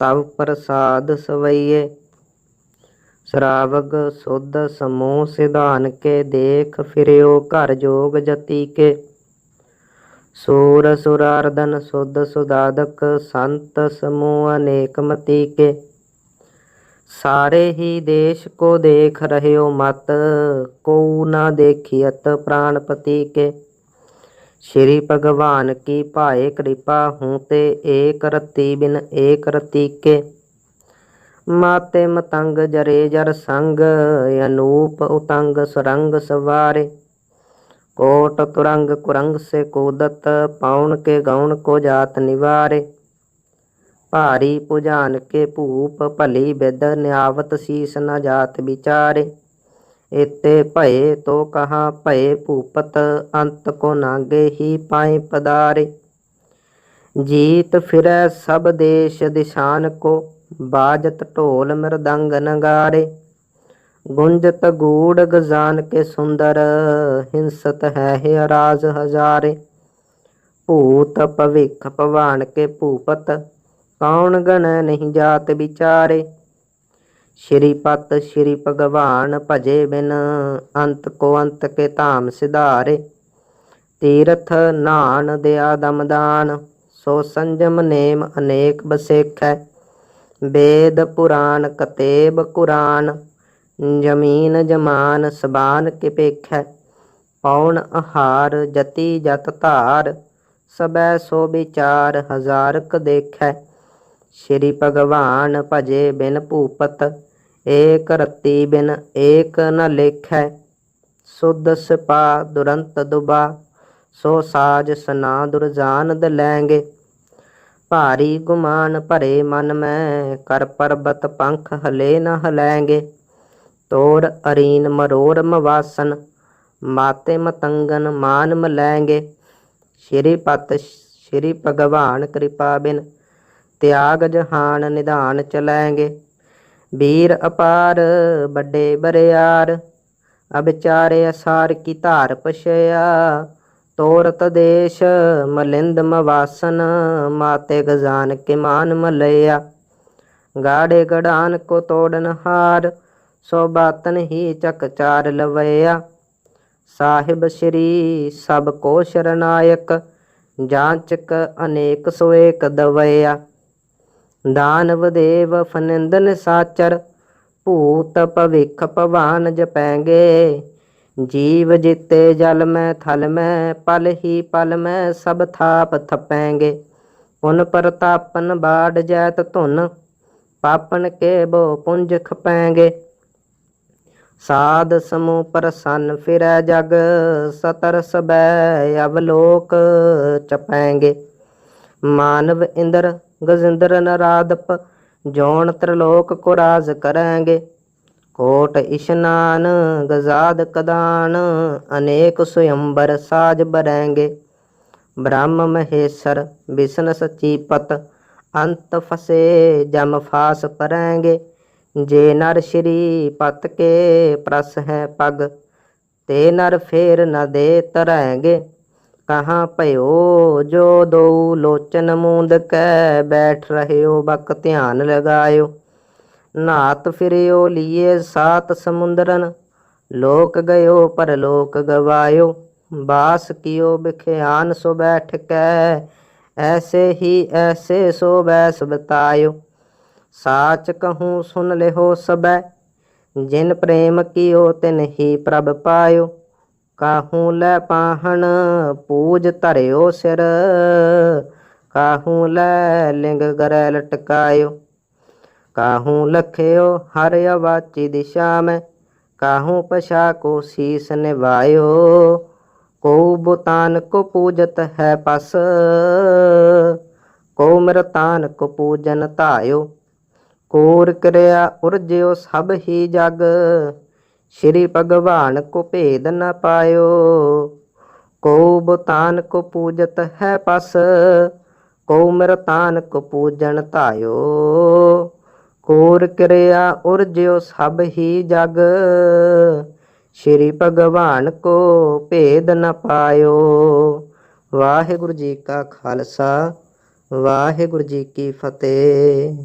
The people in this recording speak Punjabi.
ਤਵ ਪ੍ਰਸਾਦ ਸਵਈਏ। ਸ਼ਰਾਵਗ ਸੁਧ ਸਮੂਹ ਸਿਧਾਨ ਕੇ ਦੇਖ ਫਿਰਿਓ ਘਰ ਜੋਗ ਜਤੀ ਕੇ। ਸੂਰ ਸੁਰਾਰਦਨ ਸੁਧ ਸੁਦਾਦਕ ਸੰਤ ਸਮੂਹ ਅਨੇਕ ਮਤੀ ਕੇ। ਸਾਰੇ ਹੀ ਦੇਸ਼ ਕੋ ਦੇਖ ਰਹਿਓ ਮਤ ਕੋ ਨਾ ਦੇਖੀਅਤ ਪ੍ਰਾਣਪਤੀ ਕੇ। ਸ਼੍ਰੀ ਭਗਵਾਨ ਕੀ ਭਾਏ ਕਿਰਪਾ ਹੂੰ ਤੇ ਏਕ ਰਤੀ ਬਿਨ ਏਕ ਰਤੀ ਕੇ। ਮਾਤੇ ਮਤੰਗ ਜਰੇ ਜਰ ਸੰਗ, ਅਨੂਪ ਉਤੰਗ ਸੁਰੰਗ ਸਵਾਰੇ। ਕੋਟ ਤੁਰੰਗ ਕੁਰੰਗ ਸੇ ਕੋਦਤ, ਪਾਉਣ ਕੇ ਗਉਣ ਕੋ ਜਾਤ ਨਿਵਾਰੇ। ਭਾਰੀ ਪੁਜਾਨ ਕੇ ਭੂਪ ਭਲੀ ਬਿਦ ਨਿਆਵਤ ਸੀਸ ਨ ਜਾਤ ਵਿਚਾਰੇ। ਇਤੇ ਭਏ ਤੋ ਕਹਾ ਭਏ ਭੂਪਤ, ਅੰਤ ਕੋ ਨਾਗੇ ਹੀ ਪਾਏ ਪਦਾਰੇ। ਜੀਤ ਫਿਰੈ ਸਭ ਦੇਸ਼ ਦਿਸ਼ਾਨ ਕੋ, ਬਾਜਤ ਢੋਲ ਮਰਦੰਗ ਨਗਾਰੇ। ਗੁੰਜਤ ਗੂੜ ਗਜ਼ਾਨ ਕੇ ਸੁੰਦਰ, ਹਿੰਸਤ ਹੈ ਹੈ ਰਾਜ ਹਜ਼ਾਰੇ। ਭੂਤ ਭਵਿਖ ਭਵਾਨ ਕੇ ਭੂਪਤ, ਕੌਣ ਗਣ ਨਹੀਂ ਜਾਤ ਵਿਚਾਰੇ। ਸ਼੍ਰੀ ਪਤ, ਸ਼੍ਰੀ ਭਗਵਾਨ, ਭਜੇ ਬਿਨ ਅੰਤ ਕੋ ਅੰਤ ਕੇ ਧਾਮ ਸਿਧਾਰੇ। ਤੀਰਥ ਨਾਨ ਦਿਆ ਦਮਦਾਨ, ਸੋ ਸੰਜਮ ਨੇਮ ਅਨੇਕ ਬਸੇਖੈ। ਵੇਦ ਪੁਰਾਨ ਕਤੇਬ ਕੁਰਾਨ, ਜਮੀਨ ਜਮਾਨ ਸਬਾਨ ਕੇ ਪੇਖੈ। ਪੌਣ ਆਹਾਰ ਜਤੀ ਜਤ ਧਾਰ, ਸਬੈ ਸੋ ਵਿਚਾਰ ਹਜ਼ਾਰ ਕ ਦੇਖੈ। ਸ਼੍ਰੀ ਭਗਵਾਨ ਭਜੇ ਬਿਨ ਭੂਪਤ, ਏਕ ਰਤੀ ਬਿਨ ਏਕ ਨ ਲੇਖੈ, ਸੁਧ ਸਪਾ ਦੁਰੰਤ ਦੁਬਾ, ਸੋ ਸਾਜ ਸਨਾ ਦੁਰਜਾਨ ਦਲੈਂਗੇ ਭਾਰੀ ਗੁਮਾਨ ਭਰੇ ਮਨ ਮੈਂ, ਕਰ ਪਰਬਤ ਪੰਖ ਹਲੇ ਨ ਹਲੈਂਗੇ ਤੋਰ ਅਰੀਨ ਮਰੋਰ ਮਵਾਸਨ, ਮਾਤੇ ਮਤੰਗਨ ਮਾਨ ਮਲੈਂਗੇ ਸ਼੍ਰੀ ਪਤ, ਸ਼੍ਰੀ ਭਗਵਾਨ ਕਿਰਪਾ ਬਿਨ ਤਿਆਗ ਜਹਾਨ ਨਿਧਾਨ ਚਲੈਂਗੇ। ਵੀਰ ਅਪਾਰ, ਵੱਡੇ ਬਰਿਆਰ, ਅਬਿਚਾਰੇ ਅਸਾਰ ਕੀ ਧਾਰ ਪਛਿਆ। ਤੋਰਤ ਦੇਸ਼ ਮਲਿੰਦ ਮਵਾਸਨ, ਮਾਤੇ ਗਜ਼ਾਨ ਕੇ ਮਾਨ ਮਲਿਆ। ਗਾੜੇ ਗੜਾਨ ਕੋ ਤੋੜਨ ਹਾਰ, ਸੋ ਬਾਤਨ ਹੀ ਚਕ ਚਾਰ ਲਵਇਆ। ਸਾਹਿਬ ਸ਼੍ਰੀ ਸਭ ਕੋ ਸ਼ਰਨਾਇਕ, ਜਾਂਚਕ ਅਨੇਕ ਸੋ ਏਕ ਦਵਇਆ। ਦਾਨਵ ਦੇਵ ਫਨਿੰਦਨ ਸਾਚਰ, ਭੂਤ ਭਵਿਖ ਭਵਾਨ ਜਪੈਂਗੇ। ਜੀਵ ਜਿਤੇ ਜਲ ਮੈਂ, ਥਲ ਮੈਂ, ਪਲ ਹੀ ਪਲ ਮੈਂ, ਸਭ ਥਾਪ ਥਪੈਂਗੇ। ਪੁਨ ਪ੍ਰਤਾਪਨ ਬਾੜ ਜੈਤ ਧੁਨ, ਪਾਪਨ ਕੇ ਬੋ ਪੁੰਜ ਖਪੈਂਗੇ। ਸਾਧ ਸਮੂਹ ਪ੍ਰਸੰਨ ਫਿਰੈ ਜਗ, ਸਤਰ ਸਬੈ ਅਵਲੋਕ ਚਪੈਂਗੇ। ਮਾਨਵ ਇੰਦਰ ਗਜਿੰਦਰ ਨਰਾਦਪ ਜੋਨ ਤ੍ਰਿਲੋਕ ਕੋ ਰਾਜ ਕਰਾਂਗੇ। ਕੋਟ ਇਸ਼ਨਾਨ ਗਜ਼ਾਦ ਕਦਾਨ, ਅਨੇਕ ਸੁਯੰਬਰ ਸਾਜ ਬਰੈਂਗੇ। ਬ੍ਰਹਮ ਮਹੇਸ਼ਰ ਵਿਸ਼ਨ ਸਚੀਪਤ ਅੰਤ ਫਸੇ, ਜਮ ਫਾਸ ਪਰੈਂਗੇ। ਜੇ ਨਰ ਸ਼੍ਰੀ ਪਤ ਕੇ ਪ੍ਰਸ ਹੈ ਪਗ, ਤੇ ਨਰ ਫੇਰ ਨ ਦੇ ਤਰੈਂਗੇ। ਕਹਾਂ ਭਇਓ? ਜੋ ਦੋ ਲੋਚਨ ਮੂੰਦ ਕੈ ਬੈਠ ਰਹਿਓ, ਬਕ ਧਿਆਨ ਲਗਾਇਓ। ਨਾਤ ਫਿਰਿਓ, ਲੀਏ ਸਾਤ ਸਮੁੰਦਰਨ। ਲੋਕ ਗਇਓ ਪਰ ਲੋਕ ਗਵਾਇਓ। ਬਾਸ ਕੀਓ, ਬਿਖਿਆਨ ਸੋ ਬੈਠ ਕੈ। ਐਸੇ ਹੀ ਐਸੇ ਸੋ ਬੈਸ ਬਤਾਇਓ। ਸਾਚ ਕਹੂੰ, ਸੁਨ ਲਿਓ ਸਬੈ ਜਿਨ ਪ੍ਰੇਮ ਕੀਓ, ਤਿਨ ਹੀ ਪ੍ਰਭ ਪਾਇਓ। ਕਾਹੂ ਲੈ ਪਾਹਣ ਪੂਜ ਧਰਿਓ ਸਿਰ, ਕਾਹੂ ਲੈ ਲਿੰਗ ਗਰੈ ਲਟਕਾਇਓ, ਕਾਹੂ ਲਖਿਓ ਹਰ ਅਵਾਚੀ ਦਿਸ਼ਾ ਮੈਂ, ਕਾਹੂ ਪਛਾ ਕੋ ਸੀਸ ਨਿਵਾਇਓ ਕੋ ਬੁਤਾਨ ਕੋ ਪੂਜਤ ਹੈ ਪਸ ਕੋ ਮਰਤਾਨ ਕੋ ਪੂਜਨ ਧਾਇਓ, ਕੋਰ ਕਰਿਆ ਉਰਜਿਓ ਸਭ ਹੀ ਜਗ ਸ਼੍ਰੀ ਭਗਵਾਨ ਕੋ ਭੇਦ ਨ ਪਾਇਓ। ਕੋ ਬੁਤਾਨ ਕੋ ਪੂਜਤ ਹੈ ਪਸ ਕੋ ਮਰਤਾਨ ਕੋ ਪੂਜਨ ਧਾਇਓ। ਕੋਰ ਕਿਰਿਆ ਉਰਜਿਓ ਸਭ ਹੀ ਜਗ, ਸ਼੍ਰੀ ਭਗਵਾਨ ਕੋ ਭੇਦ ਨ ਪਾਇਓ। ਵਾਹਿਗੁਰੂ ਜੀ ਕਾ ਖਾਲਸਾ, ਵਾਹਿਗੁਰੂ ਜੀ ਕੀ ਫਤਿਹ।